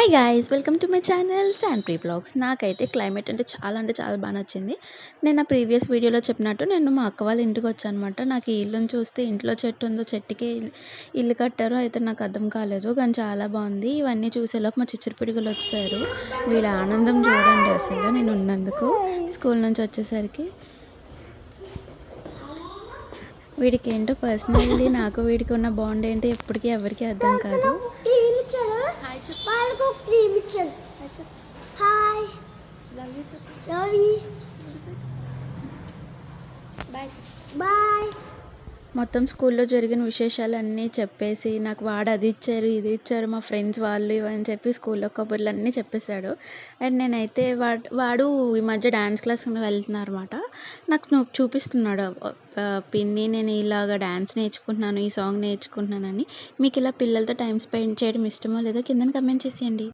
Hi guys welcome to my channel శాంట్రీ blogs నాకైతే climate అంటే చాలా అంటే చాలా బాగా నచ్చింది. నేను నా ప్రీవియస్ వీడియోలో చెప్పినట్టు నేను మా అక్క వాళ్ళ ఇంటికి వచ్చాను అనమాట నాకు ఈ ఇల్లుని చూస్తే ఇంట్లో చెట్టు ఉందో చెట్టుకి ఇల్లు కట్టారు అయితే నాకు అర్థం కాలేదు. కానీ చాలా బాగుంది. ఇవన్నీ చూసేలోపు మా చిచ్చరి పిడుగులు వచ్చారు వీళ్ళ ఆనందం చూడండి అసలు నేను ఉన్నందుకు. స్కూల్ నుంచి వచ్చేసరికి వీడికి ఏంటో పర్సనల్లీ నాకు వీడికి ఉన్న బాండ్ ఏంటో ఎప్పటికీ ఎవరికీ అర్థం కాదు. Hi, Chuck. Palgo Mitchell. Hi, Chuck. Hi. Love you, Chuck. Love you. Bye, Chuck. Bye. మొత్తం స్కూల్లో జరిగిన విశేషాలు అన్నీ చెప్పేసి నాకు వాడు అది ఇచ్చారు ఇది ఇచ్చారు మా ఫ్రెండ్స్ వాళ్ళు ఇవని చెప్పి స్కూల్లో కబుర్లు అన్నీ చెప్పేశాడు. అండ్ నేనైతే వాడు వాడు ఈ మధ్య డ్యాన్స్ క్లాస్కి వెళ్తున్నారు అనమాట నాకు నువ్వు చూపిస్తున్నాడు పిన్ని నేను ఇలాగ డ్యాన్స్ నేర్చుకుంటున్నాను ఈ సాంగ్ నేర్చుకుంటున్నానని. మీకు ఇలా పిల్లలతో టైం స్పెండ్ చేయడం ఇష్టమో లేదో కింద కమెంట్ చేసేయండి.